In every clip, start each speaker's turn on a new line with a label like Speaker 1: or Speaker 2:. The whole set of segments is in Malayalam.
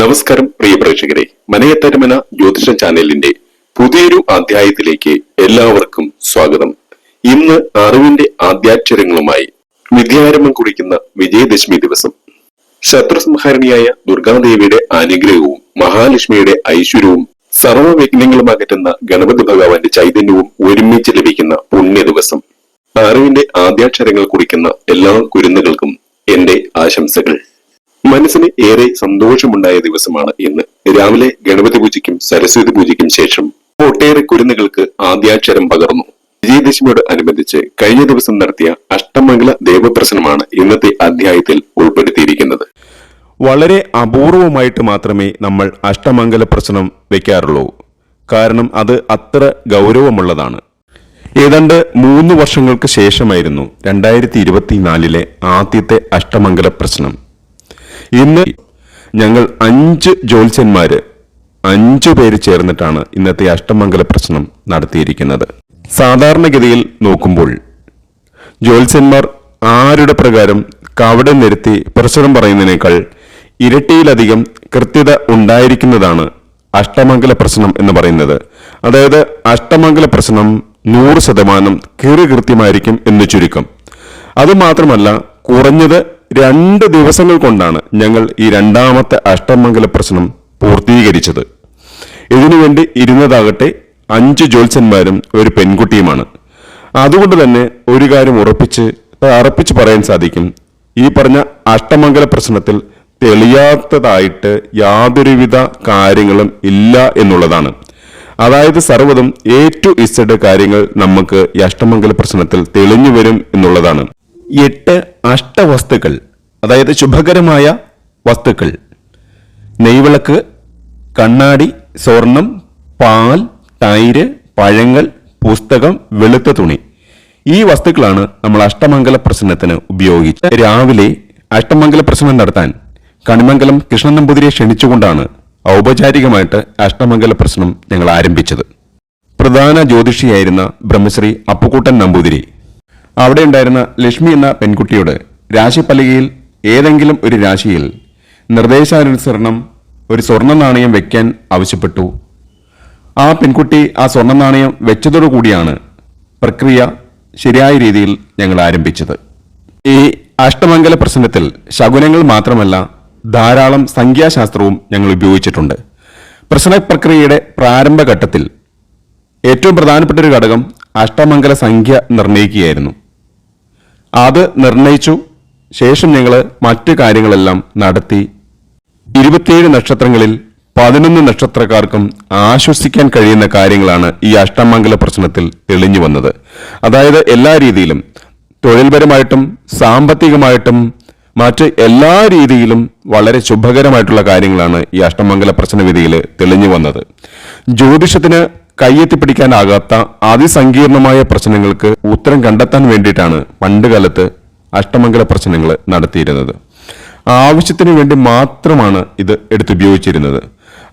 Speaker 1: നമസ്കാരം പ്രിയ പ്രേക്ഷകരെ. മനയത്തരമന ജ്യോതിഷ ചാനലിന്റെ പുതിയൊരു അധ്യായത്തിലേക്ക് എല്ലാവർക്കും സ്വാഗതം. ഇന്ന് അറിവിന്റെ ആദ്യാക്ഷരങ്ങളുമായി വിദ്യാരംഭം കുറിക്കുന്ന വിജയദശമി ദിവസം. ശത്രുസംഹാരണിയായ ദുർഗാദേവിയുടെ അനുഗ്രഹവും മഹാലക്ഷ്മിയുടെ ഐശ്വര്യവും സർവവിഘ്നങ്ങളും അകറ്റുന്ന ഗണപതി ഭഗവാന്റെ ചൈതന്യവും ഒരുമിച്ച് ലഭിക്കുന്ന പുണ്യ ദിവസം. അറിവിന്റെ ആദ്യാക്ഷരങ്ങൾ കുറിക്കുന്ന എല്ലാ കുരുന്നുകൾക്കും എന്റെ ആശംസകൾ. മനസ്സിന് ഏറെ സന്തോഷമുണ്ടായ ദിവസമാണ് ഇന്ന്. രാവിലെ ഗണപതി പൂജയ്ക്കും സരസ്വതി പൂജയ്ക്കും ശേഷം ഒട്ടേറെ കുരുന്നുകൾക്ക് ആദ്യാക്ഷരം പകർന്നു. വിജയദശമിയോട് അനുബന്ധിച്ച് കഴിഞ്ഞ ദിവസം നടത്തിയ അഷ്ടമംഗല ദേവപ്രശ്നമാണ് ഇന്നത്തെ അധ്യായത്തിൽ ഉൾപ്പെടുത്തിയിരിക്കുന്നത്.
Speaker 2: വളരെ അപൂർവമായിട്ട് മാത്രമേ നമ്മൾ അഷ്ടമംഗല പ്രശ്നം വെക്കാറുള്ളൂ. കാരണം അത് അത്ര ഗൗരവമുള്ളതാണ്. ഏതാണ്ട് മൂന്ന് വർഷങ്ങൾക്ക് ശേഷമായിരുന്നു രണ്ടായിരത്തി ഇരുപത്തിനാലിലെ ആദ്യത്തെ അഷ്ടമംഗല പ്രശ്നം. ഇന്ന് ഞങ്ങൾ അഞ്ച് ജ്യോത്സ്യന്മാര് അഞ്ചു പേര് ചേർന്നിട്ടാണ് ഇന്നത്തെ അഷ്ടമംഗല പ്രശ്നം നടത്തിയിരിക്കുന്നത്. സാധാരണഗതിയിൽ നോക്കുമ്പോൾ ജ്യോത്സ്യന്മാർ ആരുടെ പ്രകാരം കവടം നിരത്തി പ്രശ്നം പറയുന്നതിനേക്കാൾ ഇരട്ടിയിലധികം കൃത്യത ഉണ്ടായിരിക്കുന്നതാണ് അഷ്ടമംഗല പ്രശ്നം എന്ന് പറയുന്നത്. അതായത് അഷ്ടമംഗല പ്രശ്നം നൂറ് ശതമാനം കീറി കൃത്യമായിരിക്കും എന്ന് ചുരുക്കം. അതുമാത്രമല്ല കുറഞ്ഞത് രണ്ട് ദിവസങ്ങൾ കൊണ്ടാണ് ഞങ്ങൾ ഈ രണ്ടാമത്തെ അഷ്ടമംഗല പ്രശ്നം പൂർത്തീകരിച്ചത്. ഇതിനുവേണ്ടി ഇരുന്നതാകട്ടെ അഞ്ച് ജ്യോത്സ്യന്മാരും ഒരു പെൺകുട്ടിയുമാണ്. അതുകൊണ്ട് തന്നെ ഒരു കാര്യം ഉറപ്പിച്ച് അറപ്പിച്ച് പറയാൻ സാധിക്കും. ഈ പറഞ്ഞ അഷ്ടമംഗല പ്രശ്നത്തിൽ തെളിയാത്തതായിട്ട് യാതൊരുവിധ കാര്യങ്ങളും ഇല്ല എന്നുള്ളതാണ്. അതായത് സർവതും എ ടു ഇസഡ് കാര്യങ്ങൾ നമുക്ക് ഈ അഷ്ടമംഗല പ്രശ്നത്തിൽ തെളിഞ്ഞു വരും എന്നുള്ളതാണ്. എട്ട് അഷ്ടവസ്തുക്കൾ അതായത് ശുഭകരമായ വസ്തുക്കൾ. നെയ്വിളക്ക് കണ്ണാടി സ്വർണം പാൽ തൈര് പഴങ്ങൾ പുസ്തകം വെളുത്ത തുണി. ഈ വസ്തുക്കളാണ് നമ്മൾ അഷ്ടമംഗല പ്രശ്നത്തിന് ഉപയോഗിച്ച് രാവിലെ അഷ്ടമംഗല പ്രശ്നം നടത്താൻ കണിമംഗലം കൃഷ്ണൻ നമ്പൂതിരിയെ ക്ഷണിച്ചുകൊണ്ടാണ് ഔപചാരികമായിട്ട് അഷ്ടമംഗല പ്രശ്നം ഞങ്ങൾ ആരംഭിച്ചത്. പ്രധാന ജ്യോതിഷിയായിരുന്ന ബ്രഹ്മശ്രീ അപ്പുകൂട്ടൻ നമ്പൂതിരി അവിടെ ഉണ്ടായിരുന്ന ലക്ഷ്മി എന്ന പെൺകുട്ടിയോട് രാശിപ്പലകയിൽ ഏതെങ്കിലും ഒരു രാശിയിൽ നിർദ്ദേശാനുസരണം ഒരു സ്വർണ നാണയം വെക്കാൻ ആവശ്യപ്പെട്ടു. ആ പെൺകുട്ടി ആ സ്വർണ നാണയം വെച്ചതോടുകൂടിയാണ് പ്രക്രിയ ശരിയായ രീതിയിൽ ഞങ്ങൾ ആരംഭിച്ചത്. ഈ അഷ്ടമംഗല പ്രശ്നത്തിൽ ശകുനങ്ങൾ മാത്രമല്ല ധാരാളം സംഖ്യാശാസ്ത്രവും ഞങ്ങൾ ഉപയോഗിച്ചിട്ടുണ്ട്. പ്രശ്ന പ്രക്രിയയുടെ പ്രാരംഭഘട്ടത്തിൽ ഏറ്റവും പ്രധാനപ്പെട്ട ഒരു ഘടകം അഷ്ടമംഗല സംഖ്യ നിർണയിക്കുകയായിരുന്നു. അത് നിർണയിച്ചു. ശേഷം ഞങ്ങൾ മറ്റു കാര്യങ്ങളെല്ലാം നടത്തി. ഇരുപത്തിയേഴ് നക്ഷത്രങ്ങളിൽ പതിനൊന്ന് നക്ഷത്രക്കാർക്കും ആശ്വസിക്കാൻ കഴിയുന്ന കാര്യങ്ങളാണ് ഈ അഷ്ടമംഗല പ്രശ്നത്തിൽ തെളിഞ്ഞു വന്നത്. അതായത് എല്ലാ രീതിയിലും തൊഴിൽപരമായിട്ടും സാമ്പത്തികമായിട്ടും മറ്റ് എല്ലാ രീതിയിലും വളരെ ശുഭകരമായിട്ടുള്ള കാര്യങ്ങളാണ് ഈ അഷ്ടമംഗല പ്രശ്നവിധിയിൽ തെളിഞ്ഞു വന്നത്. ജ്യോതിഷത്തിന് കയ്യെത്തിപ്പിടിക്കാനാകാത്ത അതിസങ്കീർണമായ പ്രശ്നങ്ങൾക്ക് ഉത്തരം കണ്ടെത്താൻ വേണ്ടിയിട്ടാണ് പണ്ടുകാലത്ത് അഷ്ടമംഗല പ്രശ്നങ്ങൾ നടത്തിയിരുന്നത്. ആവശ്യത്തിന് വേണ്ടി മാത്രമാണ് ഇത് എടുത്തുപയോഗിച്ചിരുന്നത്.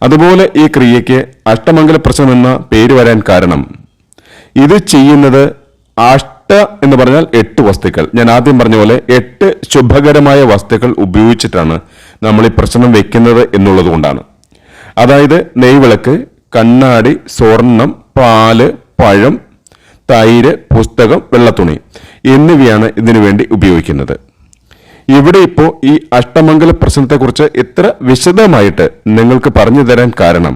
Speaker 2: അതുപോലെ ഈ ക്രിയയ്ക്ക് അഷ്ടമംഗല പ്രശ്നം എന്ന പേര് വരാൻ കാരണം ഇത് ചെയ്യുന്നത് അഷ്ട എന്ന് പറഞ്ഞാൽ എട്ട് വസ്തുക്കൾ. ഞാൻ ആദ്യം പറഞ്ഞ പോലെ എട്ട് ശുഭകരമായ വസ്തുക്കൾ ഉപയോഗിച്ചിട്ടാണ് നമ്മൾ ഈ പ്രശ്നം വെക്കുന്നത് എന്നുള്ളത് കൊണ്ടാണ്. അതായത് നെയ്വിളക്ക് കണ്ണാടി സ്വർണം പാൽ പഴം തൈര് പുസ്തകം വെള്ളത്തുണി എന്നിവയാണ് ഇതിനു വേണ്ടി ഉപയോഗിക്കുന്നത്. ഇവിടെ ഇപ്പോൾ ഈ അഷ്ടമംഗല പ്രശ്നത്തെക്കുറിച്ച് ഇത്ര വിശദമായിട്ട് നിങ്ങൾക്ക് പറഞ്ഞു തരാൻ കാരണം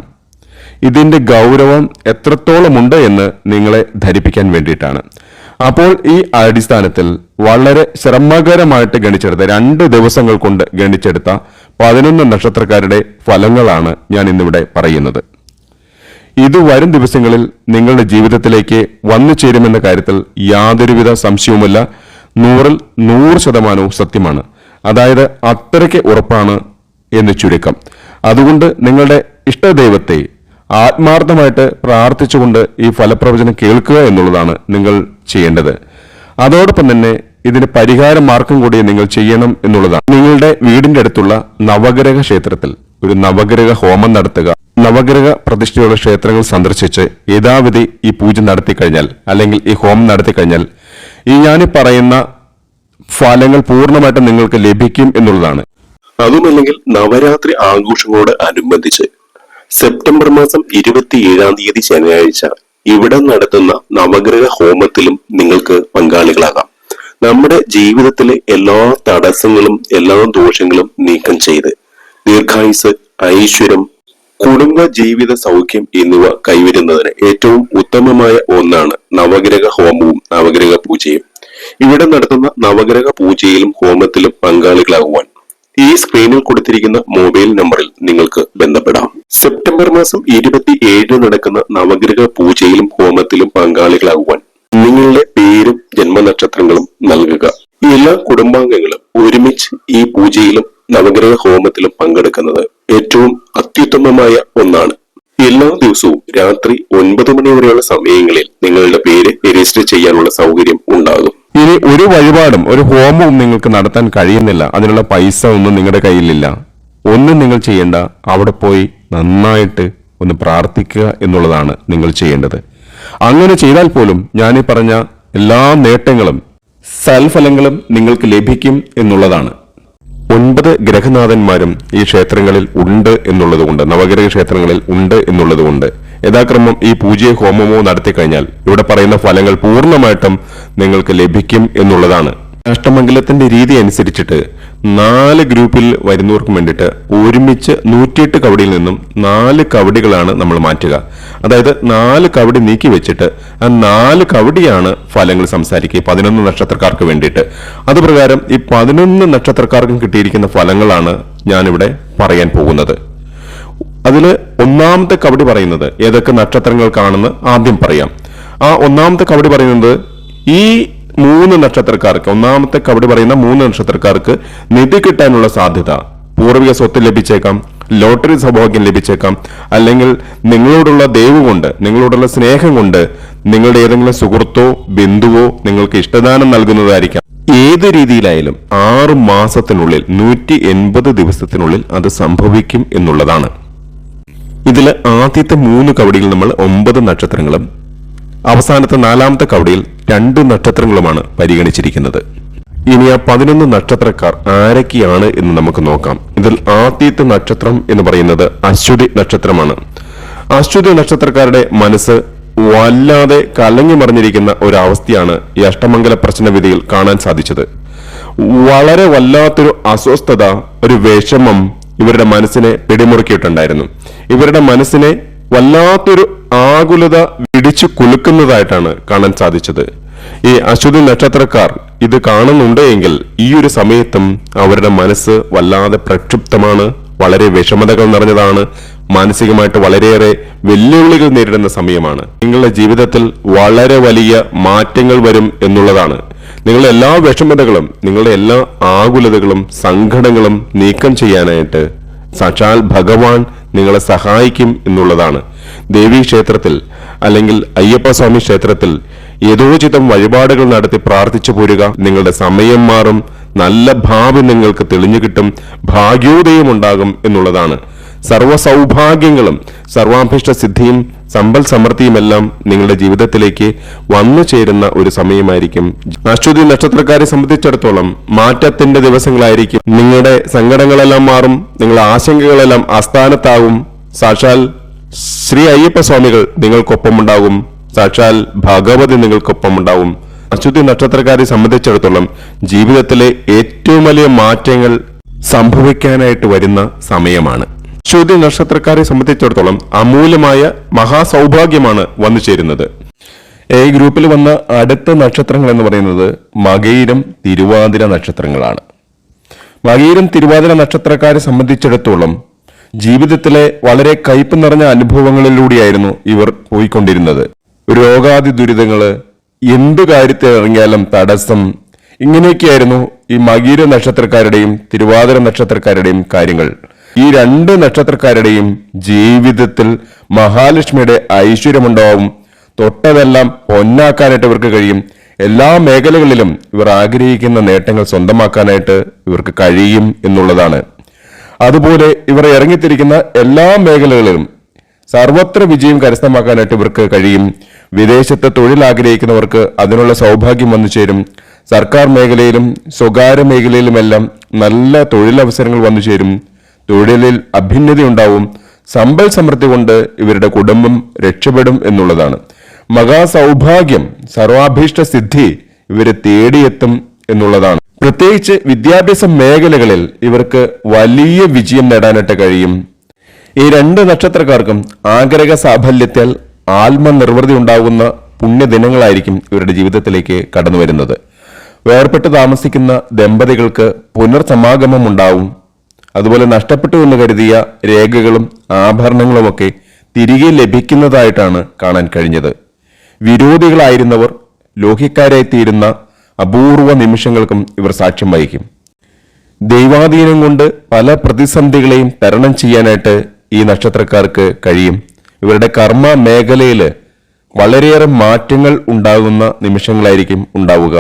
Speaker 2: ഇതിന്റെ ഗൗരവം എത്രത്തോളമുണ്ട് എന്ന് നിങ്ങളെ ധരിപ്പിക്കാൻ വേണ്ടിയിട്ടാണ്. അപ്പോൾ ഈ അടിസ്ഥാനത്തിൽ വളരെ ശ്രമകരമായിട്ട് ഗണിച്ചെടുത്ത രണ്ട് ദിവസങ്ങൾ കൊണ്ട് ഗണിച്ചെടുത്ത പതിനൊന്ന് നക്ഷത്രക്കാരുടെ ഫലങ്ങളാണ് ഞാൻ ഇന്നിവിടെ പറയുന്നത്. ഇത് വരും ദിവസങ്ങളിൽ നിങ്ങളുടെ ജീവിതത്തിലേക്ക് വന്നു ചേരുമെന്ന കാര്യത്തിൽ യാതൊരുവിധ സംശയവുമില്ല. നൂറിൽ നൂറ് ശതമാനവും സത്യമാണ്. അതായത് അത്രയ്ക്ക് ഉറപ്പാണ് എന്ന് ചുരുക്കം. അതുകൊണ്ട് നിങ്ങളുടെ ഇഷ്ടദൈവത്തെ ആത്മാർത്ഥമായിട്ട് പ്രാർത്ഥിച്ചുകൊണ്ട് ഈ ഫലപ്രവചനം കേൾക്കുക എന്നുള്ളതാണ് നിങ്ങൾ ചെയ്യേണ്ടത്. അതോടൊപ്പം തന്നെ ഇതിന് പരിഹാര മാർഗം കൂടി നിങ്ങൾ ചെയ്യണം എന്നുള്ളതാണ്. നിങ്ങളുടെ വീടിന്റെ അടുത്തുള്ള നവഗ്രഹ ക്ഷേത്രത്തിൽ ഒരു നവഗ്രഹ ഹോമം നടത്തുക. നവഗ്രഹ പ്രതിഷ്ഠയുള്ള ക്ഷേത്രങ്ങൾ സന്ദർശിച്ച് യഥാവിധി ഈ പൂജ നടത്തി കഴിഞ്ഞാൽ അല്ലെങ്കിൽ ഈ ഹോമം നടത്തി കഴിഞ്ഞാൽ ഈ ഞാൻ പറയുന്ന ഫലങ്ങൾ പൂർണമായിട്ടും നിങ്ങൾക്ക് ലഭിക്കും എന്നുള്ളതാണ്.
Speaker 1: അതുമല്ലെങ്കിൽ നവരാത്രി ആഘോഷങ്ങളോട് അനുബന്ധിച്ച് സെപ്റ്റംബർ മാസം ഇരുപത്തിയേഴാം തീയതി ശനിയാഴ്ച ഇവിടെ നടത്തുന്ന നവഗ്രഹ ഹോമത്തിലും നിങ്ങൾക്ക് പങ്കാളികളാകാം. നമ്മുടെ ജീവിതത്തിലെ എല്ലാ തടസ്സങ്ങളും എല്ലാ ദോഷങ്ങളും നീക്കം ചെയ്ത് ദീർഘായുസ് ഐശ്വര്യം കുടുംബ ജീവിത സൗഖ്യം എന്നിവ കൈവരുന്നതിന് ഏറ്റവും ഉത്തമമായ ഒന്നാണ് നവഗ്രഹ ഹോമവും നവഗ്രഹ പൂജയും. ഇവിടെ നടത്തുന്ന നവഗ്രഹ പൂജയിലും ഹോമത്തിലും പങ്കാളികളാകുവാൻ ഈ സ്ക്രീനിൽ കൊടുത്തിരിക്കുന്ന മൊബൈൽ നമ്പറിൽ നിങ്ങൾക്ക് ബന്ധപ്പെടാം. സെപ്റ്റംബർ മാസം ഇരുപത്തി ഏഴിന് നടക്കുന്ന നവഗ്രഹ പൂജയിലും ഹോമത്തിലും പങ്കാളികളാകുവാൻ നിങ്ങളുടെ പേരും ജന്മനക്ഷത്രങ്ങളും നൽകുക. എല്ലാ കുടുംബാംഗങ്ങളും ഒരുമിച്ച് ഈ പൂജയിലും നവഗ്രഹ ഹോമത്തിലും പങ്കെടുക്കുന്നത് ഏറ്റവും അത്യുത്തമമായ ഒന്നാണ്. എല്ലാ ദിവസവും രാത്രി ഒൻപത് മണി വരെയുള്ള സമയങ്ങളിൽ നിങ്ങളുടെ പേര് രജിസ്റ്റർ ചെയ്യാനുള്ള സൗകര്യം ഉണ്ടാകും.
Speaker 2: ഇനി ഒരു വഴിപാടും ഒരു ഹോമവും നിങ്ങൾക്ക് നടത്താൻ കഴിയുന്നില്ല. അതിനുള്ള പൈസ ഒന്നും നിങ്ങളുടെ കയ്യിലില്ല. ഒന്നും നിങ്ങൾ ചെയ്യേണ്ട. അവിടെ പോയി നന്നായിട്ട് ഒന്ന് പ്രാർത്ഥിക്കുക എന്നുള്ളതാണ് നിങ്ങൾ ചെയ്യേണ്ടത്. അങ്ങനെ ചെയ്താൽ പോലും ഞാൻ പറഞ്ഞ എല്ലാ നേട്ടങ്ങളും സൽഫലങ്ങളും നിങ്ങൾക്ക് ലഭിക്കും എന്നുള്ളതാണ്. ഒൻപത് ഗ്രഹനാഥന്മാരും ഈ ക്ഷേത്രങ്ങളിൽ ഉണ്ട് എന്നുള്ളതുകൊണ്ട് നവഗ്രഹ ക്ഷേത്രങ്ങളിൽ ഉണ്ട് എന്നുള്ളതുകൊണ്ട് യഥാക്രമം ഈ പൂജയോ ഹോമമോ നടത്തി കഴിഞ്ഞാൽ ഇവിടെ പറയുന്ന ഫലങ്ങൾ പൂർണമായിട്ടും നിങ്ങൾക്ക് ലഭിക്കും എന്നുള്ളതാണ്. അഷ്ടമംഗലത്തിന്റെ രീതി അനുസരിച്ചിട്ട് നാല് ഗ്രൂപ്പിൽ വരുന്നവർക്ക് വേണ്ടിയിട്ട് ഒരുമിച്ച് നൂറ്റിയെട്ട് കവടിയിൽ നിന്നും നാല് കവടികളാണ് നമ്മൾ മാറ്റുക. അതായത് നാല് കവടി നീക്കി വെച്ചിട്ട് ആ നാല് കവടിയാണ് ഫലങ്ങൾ സംസാരിക്കുക പതിനൊന്ന് നക്ഷത്രക്കാർക്ക് വേണ്ടിയിട്ട്. അതുപ്രകാരം ഈ പതിനൊന്ന് നക്ഷത്രക്കാർക്കും കിട്ടിയിരിക്കുന്ന ഫലങ്ങളാണ് ഞാനിവിടെ പറയാൻ പോകുന്നത്. അതിൽ ഒന്നാമത്തെ കവടി പറയുന്നത് ഏതൊക്കെ നക്ഷത്രങ്ങൾക്കാണെന്ന് ആദ്യം പറയാം. ആ ഒന്നാമത്തെ കവടി പറയുന്നത് ഈ മൂന്ന് നക്ഷത്രക്കാർക്ക് ഒന്നാമത്തെ കവടി പറയുന്ന മൂന്ന് നക്ഷത്രക്കാർക്ക് നിധി കിട്ടാനുള്ള സാധ്യത പൂർവിക സ്വത്ത് ലഭിച്ചേക്കാം ലോട്ടറി സൗഭാഗ്യം ലഭിച്ചേക്കാം. അല്ലെങ്കിൽ നിങ്ങളോടുള്ള ദയവ് കൊണ്ട് നിങ്ങളോടുള്ള സ്നേഹം കൊണ്ട് നിങ്ങളുടെ ഏതെങ്കിലും സുഹൃത്തോ ബന്ധുവോ നിങ്ങൾക്ക് ഇഷ്ടദാനം നൽകുന്നതായിരിക്കാം. ഏത് രീതിയിലായാലും ആറ് മാസത്തിനുള്ളിൽ നൂറ്റി എൺപത് ദിവസത്തിനുള്ളിൽ അത് സംഭവിക്കും എന്നുള്ളതാണ്. ഇതിൽ ആദ്യത്തെ മൂന്ന് കവടിയിൽ നമ്മൾ ഒമ്പത് നക്ഷത്രങ്ങളും അവസാനത്തെ നാലാമത്തെ കവടിയിൽ രണ്ട് നക്ഷത്രങ്ങളുമാണ് പരിഗണിച്ചിരിക്കുന്നത്. ഇനി ആ പതിനൊന്ന് നക്ഷത്രക്കാർ ആരൊക്കെയാണ് എന്ന് നമുക്ക് നോക്കാം. ഇതിൽ ആദ്യത്തെ നക്ഷത്രം എന്ന് പറയുന്നത് അശ്വതി നക്ഷത്രമാണ്. അശ്വതി നക്ഷത്രക്കാരുടെ മനസ്സ് വല്ലാതെ കലങ്ങി മറിഞ്ഞിരിക്കുന്ന ഒരവസ്ഥയാണ് ഈ അഷ്ടമംഗല പ്രശ്നവിധിയിൽ കാണാൻ സാധിച്ചത്. വളരെ വല്ലാത്തൊരു അസ്വസ്ഥത ഒരു വിഷമം ഇവരുടെ മനസ്സിനെ പിടിമുറുക്കിയിട്ടുണ്ടായിരുന്നു. ഇവരുടെ മനസ്സിനെ വല്ലാത്തൊരു ആകുലത വിടിച്ചു കുലുക്കുന്നതായിട്ടാണ് കാണാൻ സാധിച്ചത്. ഈ അശ്വതി നക്ഷത്രക്കാർ ഇത് കാണുന്നുണ്ട് എങ്കിൽ ഈ ഒരു സമയത്തും അവരുടെ മനസ്സ് വല്ലാതെ പ്രക്ഷുബ്ധമാണ് വളരെ വിഷമതകൾ നിറഞ്ഞതാണ് മാനസികമായിട്ട് വളരെയേറെ വെല്ലുവിളികൾ നേരിടുന്ന സമയമാണ്. നിങ്ങളുടെ ജീവിതത്തിൽ വളരെ വലിയ മാറ്റങ്ങൾ വരും എന്നുള്ളതാണ്. നിങ്ങളുടെ എല്ലാ വിഷമതകളും നിങ്ങളുടെ എല്ലാ ആകുലതകളും സങ്കടങ്ങളും നീക്കം ചെയ്യാനായിട്ട് സാക്ഷാൽ ഭഗവാൻ നിങ്ങളെ സഹായിക്കും എന്നുള്ളതാണ്. ദേവീ ക്ഷേത്രത്തിൽ അല്ലെങ്കിൽ അയ്യപ്പസ്വാമി ക്ഷേത്രത്തിൽ യഥോചിതം വഴിപാടുകൾ നടത്തി പ്രാർത്ഥിച്ചു പോരുക. നിങ്ങളുടെ സമയം മാറും. നല്ല ഭാവി നിങ്ങൾക്ക് തെളിഞ്ഞു കിട്ടും. ഭാഗ്യോദയം ഉണ്ടാകും എന്നുള്ളതാണ്. സർവ സൗഭാഗ്യങ്ങളും സർവാഭിഷ്ട സിദ്ധിയും സമ്പൽ സമൃദ്ധിയുമെല്ലാം നിങ്ങളുടെ ജീവിതത്തിലേക്ക് വന്നു ചേരുന്ന ഒരു സമയമായിരിക്കും. അശ്വതി നക്ഷത്രക്കാരെ സംബന്ധിച്ചിടത്തോളം മാറ്റത്തിന്റെ ദിവസങ്ങളായിരിക്കും. നിങ്ങളുടെ സങ്കടങ്ങളെല്ലാം മാറും. നിങ്ങളുടെ ആശങ്കകളെല്ലാം അസ്ഥാനത്താകും സാക്ഷാൽ ശ്രീ അയ്യപ്പ സ്വാമികൾ നിങ്ങൾക്കൊപ്പമുണ്ടാകും. സാക്ഷാൽ ഭഗവതി നിങ്ങൾക്കൊപ്പമുണ്ടാവും. അശ്വതി നക്ഷത്രക്കാരെ സംബന്ധിച്ചിടത്തോളം ജീവിതത്തിലെ ഏറ്റവും വലിയ മാറ്റങ്ങൾ സംഭവിക്കാനായിട്ട് വരുന്ന സമയമാണ്. അശ്വതി നക്ഷത്രക്കാരെ സംബന്ധിച്ചിടത്തോളം അമൂല്യമായ മഹാസൗഭാഗ്യമാണ് വന്നു ചേരുന്നത്. എ ഗ്രൂപ്പിൽ വന്ന അടുത്ത നക്ഷത്രങ്ങൾ എന്ന് പറയുന്നത് മകയിരം തിരുവാതിര നക്ഷത്രങ്ങളാണ്. മകയിരം തിരുവാതിര നക്ഷത്രക്കാരെ സംബന്ധിച്ചിടത്തോളം ജീവിതത്തിലെ വളരെ കയ്പ് നിറഞ്ഞ അനുഭവങ്ങളിലൂടെയായിരുന്നു ഇവർ പോയിക്കൊണ്ടിരുന്നത്. രോഗാദി ദുരിതങ്ങൾ എന്തു കാര്യത്തിൽ ഇറങ്ങിയാലും തടസ്സം. ഇങ്ങനെയൊക്കെയായിരുന്നു ഈ മകീര നക്ഷത്രക്കാരുടെയും തിരുവാതിര നക്ഷത്രക്കാരുടെയും കാര്യങ്ങൾ. ഈ രണ്ട് നക്ഷത്രക്കാരുടെയും ജീവിതത്തിൽ മഹാലക്ഷ്മിയുടെ ഐശ്വര്യമുണ്ടാവും. തൊട്ടതെല്ലാം പൊന്നാക്കാനായിട്ട് ഇവർക്ക് കഴിയും. എല്ലാ മേഖലകളിലും ഇവർ ആഗ്രഹിക്കുന്ന നേട്ടങ്ങൾ സ്വന്തമാക്കാനായിട്ട് ഇവർക്ക് കഴിയും എന്നുള്ളതാണ്. അതുപോലെ ഇവർ ഇറങ്ങിത്തിരിക്കുന്ന എല്ലാ മേഖലകളിലും സർവത്ര വിജയം കരസ്ഥമാക്കാനായിട്ട് ഇവർക്ക് കഴിയും. വിദേശത്ത് തൊഴിൽ ആഗ്രഹിക്കുന്നവർക്ക് അതിനുള്ള സൗഭാഗ്യം വന്നു ചേരും. സർക്കാർ മേഖലയിലും സ്വകാര്യ മേഖലയിലുമെല്ലാം നല്ല തൊഴിലവസരങ്ങൾ വന്നു ചേരും. തൊഴിലിൽ അഭിന്നതയുണ്ടാവും. സമ്പൽ സമൃദ്ധി കൊണ്ട് ഇവരുടെ കുടുംബം രക്ഷപ്പെടും എന്നുള്ളതാണ്. മഹാസൗഭാഗ്യം സർവാഭീഷ്ട സിദ്ധി ഇവരെ തേടിയെത്തും എന്നുള്ളതാണ്. പ്രത്യേകിച്ച് വിദ്യാഭ്യാസ മേഖലകളിൽ ഇവർക്ക് വലിയ വിജയം നേടാനായിട്ട് കഴിയും. ഈ രണ്ട് നക്ഷത്രക്കാർക്കും ആഗ്രഹ സാഫല്യത്താൽ ആത്മനിർവൃതി ഉണ്ടാകുന്ന പുണ്യദിനങ്ങളായിരിക്കും ഇവരുടെ ജീവിതത്തിലേക്ക് കടന്നു വരുന്നത്. വേർപെട്ട് താമസിക്കുന്ന ദമ്പതികൾക്ക് പുനർസമാഗമം ഉണ്ടാവും. അതുപോലെ നഷ്ടപ്പെട്ടു എന്ന് കരുതിയ രേഖകളും ആഭരണങ്ങളുമൊക്കെ തിരികെ ലഭിക്കുന്നതായിട്ടാണ് കാണാൻ കഴിഞ്ഞത്. വിരോധികളായിരുന്നവർ ലോഹിക്കാരായി തീരുന്ന അപൂർവ നിമിഷങ്ങൾക്കും ഇവർ സാക്ഷ്യം വഹിക്കും. ദൈവാധീനം കൊണ്ട് പല പ്രതിസന്ധികളെയും തരണം ചെയ്യാനായിട്ട് ഈ നക്ഷത്രക്കാർക്ക് കഴിയും. ഇവരുടെ കർമ്മ മേഖലയിൽ വളരെയേറെ മാറ്റങ്ങൾ ഉണ്ടാകുന്ന നിമിഷങ്ങളായിരിക്കും ഉണ്ടാവുക.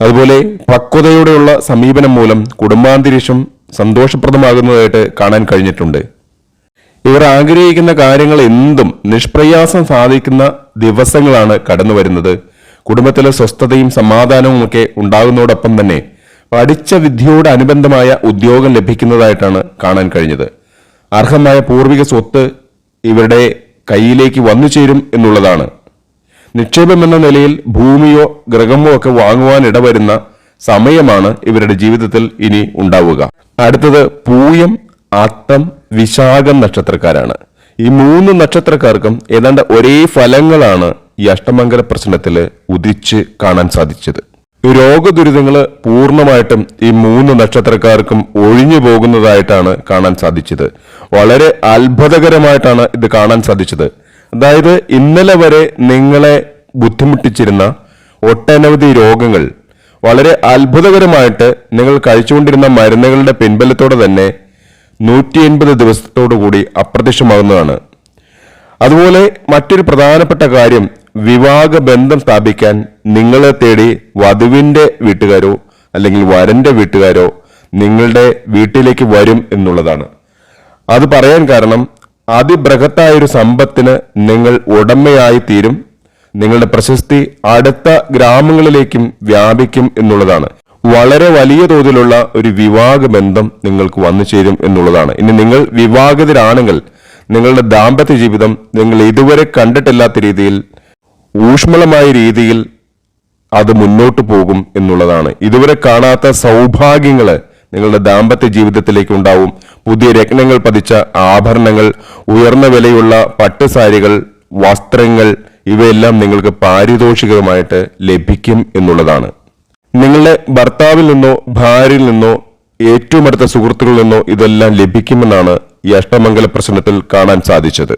Speaker 2: അതുപോലെ പക്വതയോടെയുള്ള സമീപനം മൂലം കുടുംബാന്തരീക്ഷം സന്തോഷപ്രദമാകുന്നതായിട്ട് കാണാൻ കഴിഞ്ഞിട്ടുണ്ട്. ഇവർ ആഗ്രഹിക്കുന്ന കാര്യങ്ങൾ എന്തും നിഷ്പ്രയാസം സാധിക്കുന്ന ദിവസങ്ങളാണ് കടന്നു വരുന്നത്. കുടുംബത്തിലെ സ്വസ്ഥതയും സമാധാനവും ഒക്കെ ഉണ്ടാകുന്നതോടൊപ്പം തന്നെ പഠിച്ച വിദ്യയോട് അനുബന്ധമായ ഉദ്യോഗം ലഭിക്കുന്നതായിട്ടാണ് കാണാൻ കഴിഞ്ഞത്. അർഹമായ പൂർവിക സ്വത്ത് ഇവരുടെ കയ്യിലേക്ക് വന്നു ചേരും എന്നുള്ളതാണ്. നിക്ഷേപം എന്ന നിലയിൽ ഭൂമിയോ ഗ്രഹമോ ഒക്കെ വാങ്ങുവാൻ ഇടവരുന്ന സമയമാണ് ഇവരുടെ ജീവിതത്തിൽ ഇനി ഉണ്ടാവുക. അടുത്തത് പൂയം അത്തം വിശാഖം നക്ഷത്രക്കാരാണ്. ഈ മൂന്ന് നക്ഷത്രക്കാർക്കും ഏതാണ്ട് ഒരേ ഫലങ്ങളാണ് ഈ അഷ്ടമംഗല പ്രശ്നത്തിൽ ഉദിച്ച് കാണാൻ സാധിച്ചത്. രോഗദുരിതങ്ങൾ പൂർണമായിട്ടും ഈ മൂന്ന് നക്ഷത്രക്കാർക്കും ഒഴിഞ്ഞു പോകുന്നതായിട്ടാണ് കാണാൻ സാധിച്ചത്. വളരെ അത്ഭുതകരമായിട്ടാണ് ഇത് കാണാൻ സാധിച്ചത്. അതായത് ഇന്നലെ വരെ നിങ്ങളെ ബുദ്ധിമുട്ടിച്ചിരുന്ന ഒട്ടനവധി രോഗങ്ങൾ വളരെ അത്ഭുതകരമായിട്ട് നിങ്ങൾ കഴിച്ചുകൊണ്ടിരുന്ന മരുന്നുകളുടെ പിൻബലത്തോടെ തന്നെ നൂറ്റി എൺപത് ദിവസത്തോടു കൂടി അപ്രത്യക്ഷമാകുന്നതാണ്. അതുപോലെ മറ്റൊരു പ്രധാനപ്പെട്ട കാര്യം വിവാഹ ബന്ധം സ്ഥാപിക്കാൻ നിങ്ങളെ തേടി വധുവിന്റെ വീട്ടുകാരോ അല്ലെങ്കിൽ വരന്റെ വീട്ടുകാരോ നിങ്ങളുടെ വീട്ടിലേക്ക് വരും എന്നുള്ളതാണ്. അത് പറയാൻ കാരണം അതിബൃഹത്തായൊരു സമ്പത്തിന് നിങ്ങൾ ഉടമയായി തീരും. നിങ്ങളുടെ പ്രശസ്തി അടുത്ത ഗ്രാമങ്ങളിലേക്കും വ്യാപിക്കും എന്നുള്ളതാണ്. വളരെ വലിയ തോതിലുള്ള ഒരു വിവാഹ ബന്ധം നിങ്ങൾക്ക് വന്നു ചേരും എന്നുള്ളതാണ്. ഇനി നിങ്ങൾ വിവാഹിതരാണെങ്കിൽ നിങ്ങളുടെ ദാമ്പത്യ ജീവിതം നിങ്ങൾ ഇതുവരെ കണ്ടിട്ടില്ലാത്ത രീതിയിൽ ഊഷ്മളമായ രീതിയിൽ അത് മുന്നോട്ട് പോകും എന്നുള്ളതാണ്. ഇതുവരെ കാണാത്ത സൗഭാഗ്യങ്ങൾ നിങ്ങളുടെ ദാമ്പത്യ ജീവിതത്തിലേക്ക് ഉണ്ടാവും. പുതിയ രത്നങ്ങൾ പതിച്ച ആഭരണങ്ങൾ ഉയർന്ന വിലയുള്ള പട്ടുസാരികൾ വസ്ത്രങ്ങൾ ഇവയെല്ലാം നിങ്ങൾക്ക് പാരിതോഷികമായിട്ട് ലഭിക്കും എന്നുള്ളതാണ്. നിങ്ങളുടെ ഭർത്താവിൽ നിന്നോ ഭാര്യയിൽ നിന്നോ ഏറ്റവും അടുത്ത സുഹൃത്തുക്കളിൽ നിന്നോ ഇതെല്ലാം ലഭിക്കുമെന്നാണ് ഈ അഷ്ടമംഗല പ്രശ്നത്തിൽ കാണാൻ സാധിച്ചത്.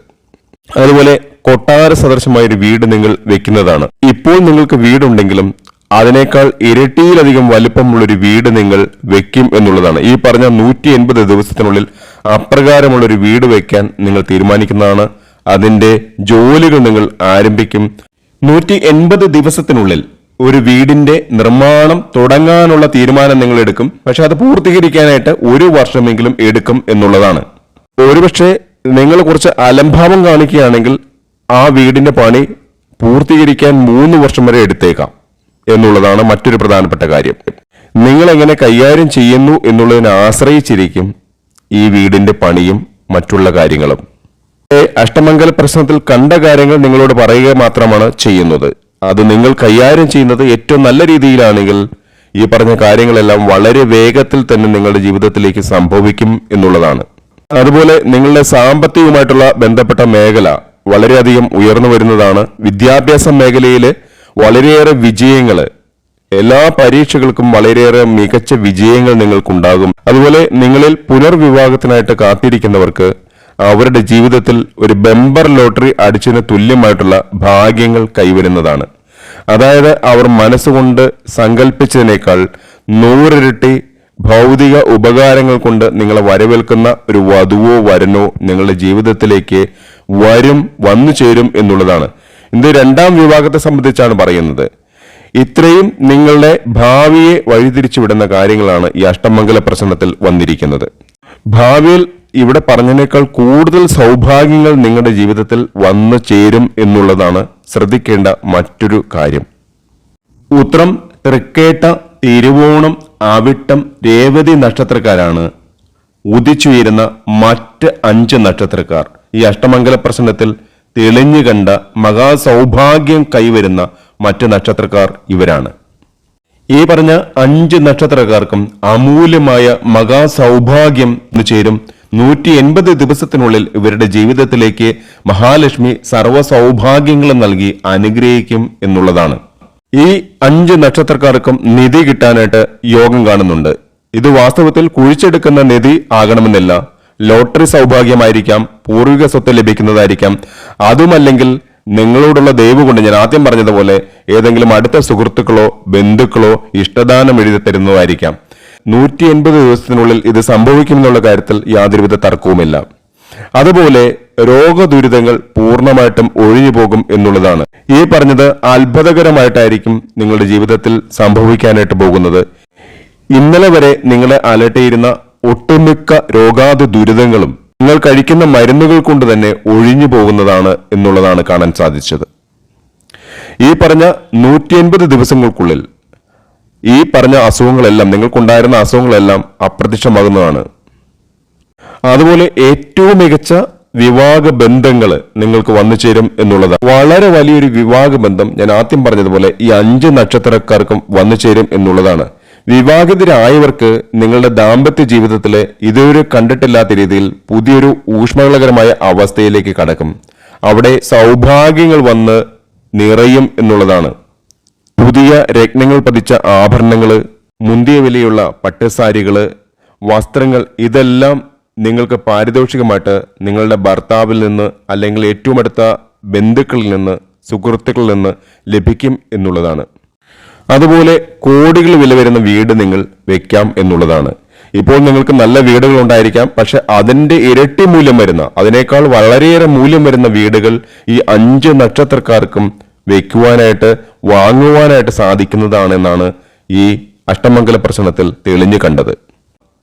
Speaker 2: അതുപോലെ കൊട്ടാര സദൃശമായ ഒരു വീട് നിങ്ങൾ വെക്കുന്നതാണ്. ഇപ്പോൾ നിങ്ങൾക്ക് വീടുണ്ടെങ്കിലും അതിനേക്കാൾ ഇരട്ടിയിലധികം വലിപ്പമുള്ള ഒരു വീട് നിങ്ങൾ വെക്കും എന്നുള്ളതാണ്. ഈ പറഞ്ഞ നൂറ്റി എൺപത് ദിവസത്തിനുള്ളിൽ അപ്രകാരമുള്ള ഒരു വീട് വെക്കാൻ നിങ്ങൾ തീരുമാനിക്കുന്നതാണ്. അതിന്റെ ജോലികൾ നിങ്ങൾ ആരംഭിക്കും. നൂറ്റി എൺപത് ദിവസത്തിനുള്ളിൽ ഒരു വീടിന്റെ നിർമ്മാണം തുടങ്ങാനുള്ള തീരുമാനം നിങ്ങൾ എടുക്കും. പക്ഷെ അത് പൂർത്തീകരിക്കാനായിട്ട് ഒരു വർഷമെങ്കിലും എടുക്കും എന്നുള്ളതാണ്. ഒരുപക്ഷെ നിങ്ങൾ കുറച്ച് അലംഭാവം കാണിക്കുകയാണെങ്കിൽ ആ വീടിന്റെ പണി പൂർത്തീകരിക്കാൻ മൂന്ന് വർഷം വരെ എടുത്തേക്കാം എന്നുള്ളതാണ് മറ്റൊരു പ്രധാനപ്പെട്ട കാര്യം. നിങ്ങൾ എങ്ങനെ കൈകാര്യം ചെയ്യുന്നു എന്നുള്ളതിനെ ആശ്രയിച്ചിരിക്കും ഈ വീടിന്റെ പണിയും മറ്റുള്ള കാര്യങ്ങളും. അഷ്ടമംഗല പ്രശ്നത്തിൽ കണ്ട കാര്യങ്ങൾ നിങ്ങളോട് പറയുക മാത്രമാണ് ചെയ്യുന്നത്. അത് നിങ്ങൾ കൈകാര്യം ചെയ്യുന്നത് ഏറ്റവും നല്ല രീതിയിലാണെങ്കിൽ ഈ പറഞ്ഞ കാര്യങ്ങളെല്ലാം വളരെ വേഗത്തിൽ തന്നെ നിങ്ങളുടെ ജീവിതത്തിലേക്ക് സംഭവിക്കും എന്നുള്ളതാണ്. അതുപോലെ നിങ്ങളുടെ സാമ്പത്തികവുമായിട്ടുള്ള ബന്ധപ്പെട്ട മേഖല വളരെയധികം ഉയർന്നു വരുന്നതാണ്. വിദ്യാഭ്യാസ മേഖലയിലെ വളരെയേറെ വിജയങ്ങൾ എല്ലാ പരീക്ഷകൾക്കും വളരെയേറെ മികച്ച വിജയങ്ങൾ നിങ്ങൾക്കുണ്ടാകും. അതുപോലെ നിങ്ങളിൽ പുനർവിവാഹത്തിനായിട്ട് കാത്തിരിക്കുന്നവർക്ക് അവരുടെ ജീവിതത്തിൽ ഒരു ബെമ്പർ ലോട്ടറി അടിച്ചതിന് തുല്യമായിട്ടുള്ള ഭാഗ്യങ്ങൾ കൈവരുന്നതാണ്. അതായത് അവർ മനസ്സുകൊണ്ട് സങ്കല്പിച്ചതിനേക്കാൾ നൂറിരട്ടി ഭൗതിക ഉപകാരങ്ങൾ കൊണ്ട് നിങ്ങളെ വരവേൽക്കുന്ന ഒരു വധുവോ വരനോ നിങ്ങളുടെ ജീവിതത്തിലേക്ക് വരും വന്നു ചേരും എന്നുള്ളതാണ്. ഇത് രണ്ടാം വിഭാഗത്തെ സംബന്ധിച്ചാണ് പറയുന്നത്. ഇത്രയും നിങ്ങളുടെ ഭാവിയെ വഴിതിരിച്ചുവിടുന്ന കാര്യങ്ങളാണ് ഈ അഷ്ടമംഗല പ്രശ്നത്തിൽ വന്നിരിക്കുന്നത്. ഭാവിയിൽ ഇവിടെ പറഞ്ഞതിനേക്കാൾ കൂടുതൽ സൗഭാഗ്യങ്ങൾ നിങ്ങളുടെ ജീവിതത്തിൽ വന്നു ചേരും എന്നുള്ളതാണ് ശ്രദ്ധിക്കേണ്ട മറ്റൊരു കാര്യം. ഉത്രം തൃക്കേട്ട തിരുവോണം ആവിട്ടം രേവതി നക്ഷത്രക്കാരാണ് ഉദിച്ചുയരുന്ന മറ്റ് അഞ്ച് നക്ഷത്രക്കാർ. ഈ അഷ്ടമംഗല പ്രശ്നത്തിൽ തെളിഞ്ഞു കണ്ട മഹാസൗഭാഗ്യം കൈവരുന്ന മറ്റ് നക്ഷത്രക്കാർ ഇവരാണ്. ഈ പറഞ്ഞ അഞ്ച് നക്ഷത്രക്കാർക്കും അമൂല്യമായ മഹാസൗഭാഗ്യം ചേരും. നൂറ്റി എൺപത് ദിവസത്തിനുള്ളിൽ ഇവരുടെ ജീവിതത്തിലേക്ക് മഹാലക്ഷ്മി സർവ സൗഭാഗ്യങ്ങളും നൽകി അനുഗ്രഹിക്കും എന്നുള്ളതാണ്. ഈ അഞ്ച് നക്ഷത്രക്കാർക്കും നിധി കിട്ടാനായിട്ട് യോഗം കാണുന്നുണ്ട്. ഇത് വാസ്തവത്തിൽ കുഴിച്ചെടുക്കുന്ന നിധി ആകണമെന്നില്ല. ലോട്ടറി സൗഭാഗ്യമായിരിക്കാം പൂർവിക സ്വത്ത് ലഭിക്കുന്നതായിരിക്കാം. അതുമല്ലെങ്കിൽ നിങ്ങളോടുള്ള ദയവ് കൊണ്ട് ഞാൻ ആദ്യം പറഞ്ഞതുപോലെ ഏതെങ്കിലും അടുത്ത സുഹൃത്തുക്കളോ ബന്ധുക്കളോ ഇഷ്ടദാനം എഴുതി തരുന്നതായിരിക്കാം. നൂറ്റി എൺപത് ദിവസത്തിനുള്ളിൽ ഇത് സംഭവിക്കുമെന്നുള്ള കാര്യത്തിൽ യാതൊരുവിധ തർക്കവുമില്ല. അതുപോലെ രോഗദുരിതങ്ങൾ പൂർണമായിട്ടും ഒഴിഞ്ഞു പോകും എന്നുള്ളതാണ്. ഈ പറഞ്ഞത് അത്ഭുതകരമായിട്ടായിരിക്കും നിങ്ങളുടെ ജീവിതത്തിൽ സംഭവിക്കാനായിട്ട് പോകുന്നത്. ഇന്നലെ വരെ നിങ്ങളെ അലട്ടിയിരുന്ന ഒട്ടുമിക്ക രോഗാതു ദുരിതങ്ങളും നിങ്ങൾ കഴിക്കുന്ന മരുന്നുകൾ കൊണ്ട് തന്നെ ഒഴിഞ്ഞു പോകുന്നതാണ് എന്നുള്ളതാണ് കാണാൻ സാധിച്ചത്. ഈ പറഞ്ഞ നൂറ്റി എൺപത് ദിവസങ്ങൾക്കുള്ളിൽ ഈ പറഞ്ഞ അസുഖങ്ങളെല്ലാം നിങ്ങൾക്കുണ്ടായിരുന്ന അസുഖങ്ങളെല്ലാം അപ്രത്യക്ഷമാകുന്നതാണ്. അതുപോലെ ഏറ്റവും മികച്ച വിവാഹ ബന്ധങ്ങൾ നിങ്ങൾക്ക് വന്നു ചേരും എന്നുള്ളത് വളരെ വലിയൊരു വിവാഹ ബന്ധം ഞാൻ ആദ്യം പറഞ്ഞതുപോലെ ഈ അഞ്ച് നക്ഷത്രക്കാർക്കും വന്നു ചേരും എന്നുള്ളതാണ്. വിവാഹിതരായവർക്ക് നിങ്ങളുടെ ദാമ്പത്യ ജീവിതത്തിൽ ഇതുവരെ കണ്ടിട്ടില്ലാത്ത രീതിയിൽ പുതിയൊരു ഊഷ്മളകരമായ അവസ്ഥയിലേക്ക് കടക്കും. അവിടെ സൗഭാഗ്യങ്ങൾ വന്ന് നിറയും എന്നുള്ളതാണ്. പുതിയ രത്നങ്ങൾ പതിച്ച ആഭരണങ്ങൾ മുന്തിയ വിലയുള്ള പട്ടസാരികൾ വസ്ത്രങ്ങൾ ഇതെല്ലാം നിങ്ങൾക്ക് പാരിതോഷികമായിട്ട് നിങ്ങളുടെ ഭർത്താവിൽ നിന്ന് അല്ലെങ്കിൽ ഏറ്റവും അടുത്ത ബന്ധുക്കളിൽ നിന്ന് സുഹൃത്തുക്കളിൽ നിന്ന് ലഭിക്കും എന്നുള്ളതാണ്. അതുപോലെ കോടികൾ വില വരുന്ന വീട് നിങ്ങൾ വെക്കാം എന്നുള്ളതാണ്. ഇപ്പോൾ നിങ്ങൾക്ക് നല്ല വീടുകൾ ഉണ്ടായിരിക്കാം പക്ഷെ അതിന്റെ ഇരട്ടി മൂല്യം വരുന്ന അതിനേക്കാൾ വളരെയേറെ മൂല്യം വരുന്ന വീടുകൾ ഈ അഞ്ച് നക്ഷത്രക്കാർക്കും വെക്കുവാനായിട്ട് വാങ്ങുവാനായിട്ട് സാധിക്കുന്നതാണെന്നാണ് ഈ അഷ്ടമംഗല പ്രശ്നത്തിൽ തെളിഞ്ഞു കണ്ടത്.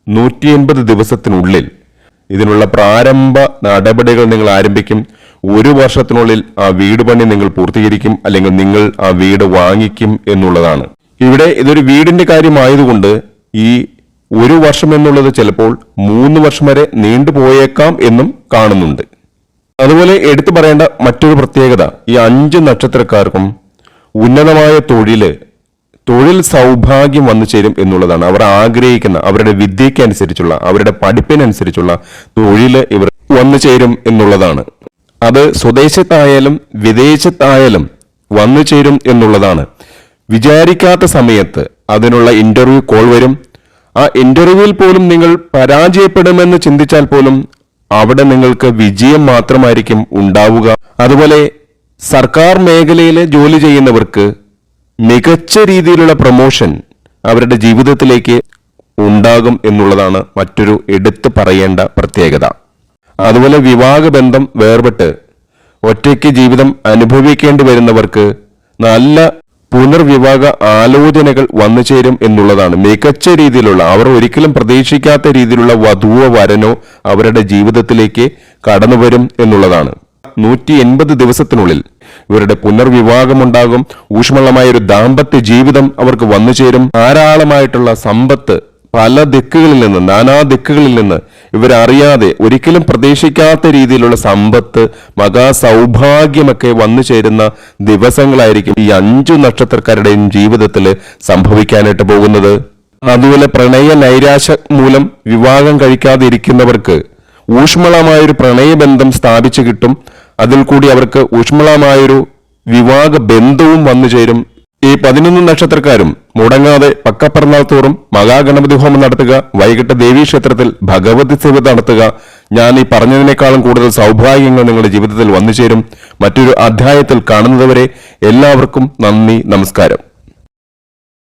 Speaker 2: നൂറ്റി എൺപത് ദിവസത്തിനുള്ളിൽ ഇതിനുള്ള പ്രാരംഭ നടപടികൾ നിങ്ങൾ ആരംഭിക്കും. ഒരു വർഷത്തിനുള്ളിൽ ആ വീട് പണി നിങ്ങൾ പൂർത്തീകരിക്കും അല്ലെങ്കിൽ നിങ്ങൾ ആ വീട് വാങ്ങിക്കും എന്നുള്ളതാണ്. ഇവിടെ ഇതൊരു വീടിന്റെ കാര്യമായതുകൊണ്ട് ഈ ഒരു വർഷം എന്നുള്ളത് ചിലപ്പോൾ മൂന്ന് വർഷം വരെ നീണ്ടുപോയേക്കാം എന്നും കാണുന്നുണ്ട്. അതുപോലെ എടുത്തു പറയേണ്ട മറ്റൊരു പ്രത്യേകത ഈ അഞ്ച് നക്ഷത്രക്കാർക്കും ഉന്നതമായ തൊഴിൽ തൊഴിൽ സൗഭാഗ്യം വന്നു ചേരും എന്നുള്ളതാണ്. അവർ ആഗ്രഹിക്കുന്ന അവരുടെ വിദ്യയ്ക്ക് അനുസരിച്ചുള്ള അവരുടെ പഠിപ്പിനനുസരിച്ചുള്ള തൊഴിൽ ഇവർ വന്നു ചേരും എന്നുള്ളതാണ്. അത് സ്വദേശത്തായാലും വിദേശത്തായാലും വന്നു ചേരും എന്നുള്ളതാണ്. വിചാരിക്കാത്ത സമയത്ത് അതിനുള്ള ഇന്റർവ്യൂ കോൾ വരും. ആ ഇന്റർവ്യൂവിൽ പോലും നിങ്ങൾ പരാജയപ്പെടുമെന്ന് ചിന്തിച്ചാൽ പോലും അവിടെ നിങ്ങൾക്ക് വിജയം മാത്രമായിരിക്കും ഉണ്ടാവുക. അതുപോലെ സർക്കാർ മേഖലയിൽ ജോലി ചെയ്യുന്നവർക്ക് മികച്ച രീതിയിലുള്ള പ്രൊമോഷൻ അവരുടെ ജീവിതത്തിലേക്ക് ഉണ്ടാകും എന്നുള്ളതാണ് മറ്റൊരു എടുത്തു പറയേണ്ട പ്രത്യേകത. അതുപോലെ വിവാഹ ബന്ധം വേർപെട്ട് ഒറ്റയ്ക്ക് ജീവിതം അനുഭവിക്കേണ്ടി വരുന്നവർക്ക് നല്ല പുനർവിവാഹ ആലോചനകൾ വന്നു ചേരും എന്നുള്ളതാണ്. മികച്ച രീതിയിലുള്ള അവർ ഒരിക്കലും പ്രതീക്ഷിക്കാത്ത രീതിയിലുള്ള വധുവോ വരനോ അവരുടെ ജീവിതത്തിലേക്ക് കടന്നു വരും എന്നുള്ളതാണ്. നൂറ്റി എൺപത് ദിവസത്തിനുള്ളിൽ ഇവരുടെ പുനർവിവാഹമുണ്ടാകും. ഊഷ്മളമായ ഒരു ദാമ്പത്യ ജീവിതം അവർക്ക് വന്നു ചേരും. ധാരാളമായിട്ടുള്ള സമ്പത്ത് പല ദിക്കുകളിൽ നിന്ന് നാനാ ദിക്കുകളിൽ നിന്ന് ഇവരറിയാതെ ഒരിക്കലും പ്രതീക്ഷിക്കാത്ത രീതിയിലുള്ള സമ്പത്ത് മകാ സൗഭാഗ്യമൊക്കെ വന്നു ചേരുന്ന ദിവസങ്ങളായിരിക്കും ഈ അഞ്ചു നക്ഷത്രക്കാരുടെയും ജീവിതത്തിൽ സംഭവിക്കാനായിട്ട് പോകുന്നത്. അതുപോലെ പ്രണയ നൈരാശ മൂലം വിവാഹം കഴിക്കാതെ ഇരിക്കുന്നവർക്ക് ഊഷ്മളമായൊരു പ്രണയബന്ധം സ്ഥാപിച്ചു കിട്ടും. അതിൽ കൂടി അവർക്ക് ഊഷ്മളമായൊരു വിവാഹ ബന്ധവും വന്നു ചേരും. ഈ പതിനൊന്ന് നക്ഷത്രക്കാരും മുടങ്ങാതെ പക്കപ്പിറന്നാൾ തോറും മഹാഗണപതി ഹോമം നടത്തുക വൈകിട്ട് ദേവീ ക്ഷേത്രത്തിൽ ഭഗവതി സേവ നടത്തുക ഞാൻ ഈ പറഞ്ഞതിനേക്കാളും കൂടുതൽ സൗഭാഗ്യങ്ങൾ നിങ്ങളുടെ ജീവിതത്തിൽ വന്നു ചേരും മറ്റൊരു അധ്യായത്തിൽ കാണുന്നതുവരെ എല്ലാവർക്കും നന്ദി നമസ്കാരം.